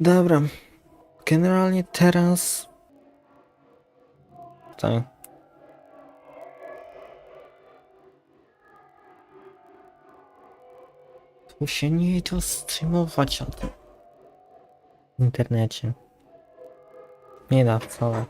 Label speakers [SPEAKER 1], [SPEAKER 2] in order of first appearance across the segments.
[SPEAKER 1] Dobra. Generalnie teraz... Tak. Tu się nie da streamować o tym. W internecie. Nie da wcale.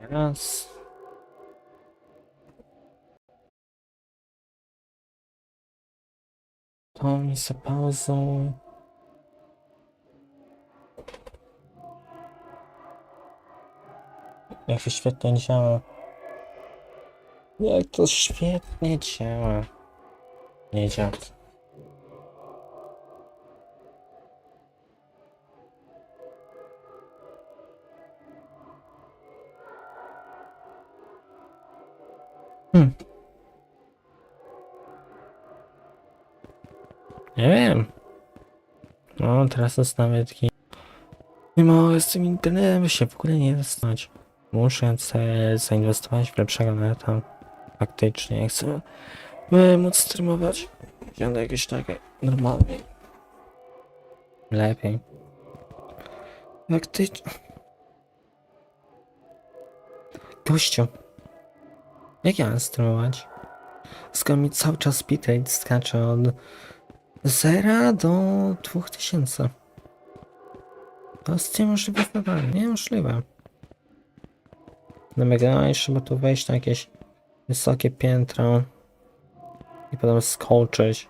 [SPEAKER 1] Raz. To mi pauzą. Jak to świetnie działa. Jak to świetnie działa. Nie działa. Hmm. Nie wiem. No, teraz nawet taki... Nie mogę z tym internetem się w ogóle nie dostać. Muszę zainwestować w lepszego neta. Faktycznie, chcę by móc streamować. Wygląda jakieś takie normalnie. Lepiej. Faktycznie. Gościu. Jak ja mam streamować? Skoro mi cały czas bitrate skacze od 0 do 2000. To jest niemożliwe zadanie, niemożliwe. Na Mega trzeba tu wejść na jakieś wysokie piętro i potem skoczyć.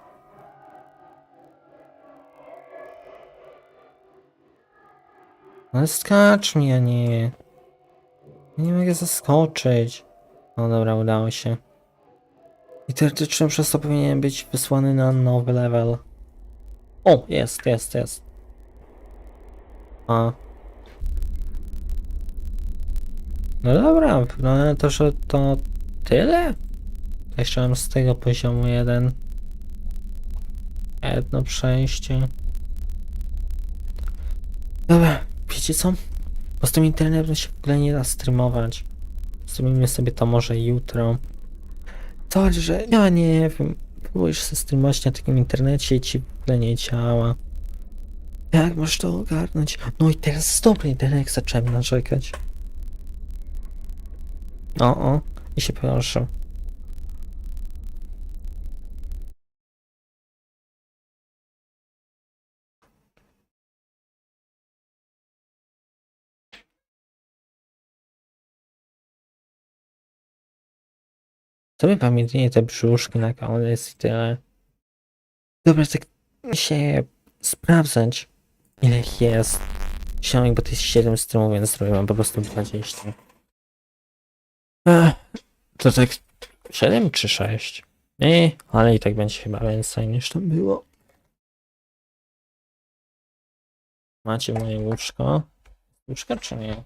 [SPEAKER 1] Ale skacz mi, a nie. Nie mogę zaskoczyć. No dobra, udało się. I teoretycznie przez to powinien być wysłany na nowy level. O, jest, jest, jest. A. No dobra, no to, że to tyle? Jeszcze mam z tego poziomu jeden. Jedno przejście. Dobra, wiecie co? Bo z tym internetem się w ogóle nie da streamować. Streamujmy sobie to może jutro. To, że ja nie wiem, próbujesz sobie streamować na takim internecie i ci w ogóle nie działa. Jak masz to ogarnąć? No i teraz jest dobry internet, zacząłem narzekać. O, o, i się proszę. Sobie pamiętnie te brzuszki na koniec i tyle. Dobra, tak się sprawdzać, ile ich jest. Siamek, bo to jest 7 streamów, więc zrobię mam po prostu 20. Ech, to tak 7 czy 6? Nie, ale i tak będzie chyba więcej niż tam było. Macie moje łóżko? Łóżko czy nie?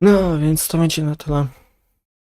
[SPEAKER 1] No, więc to będzie na tyle.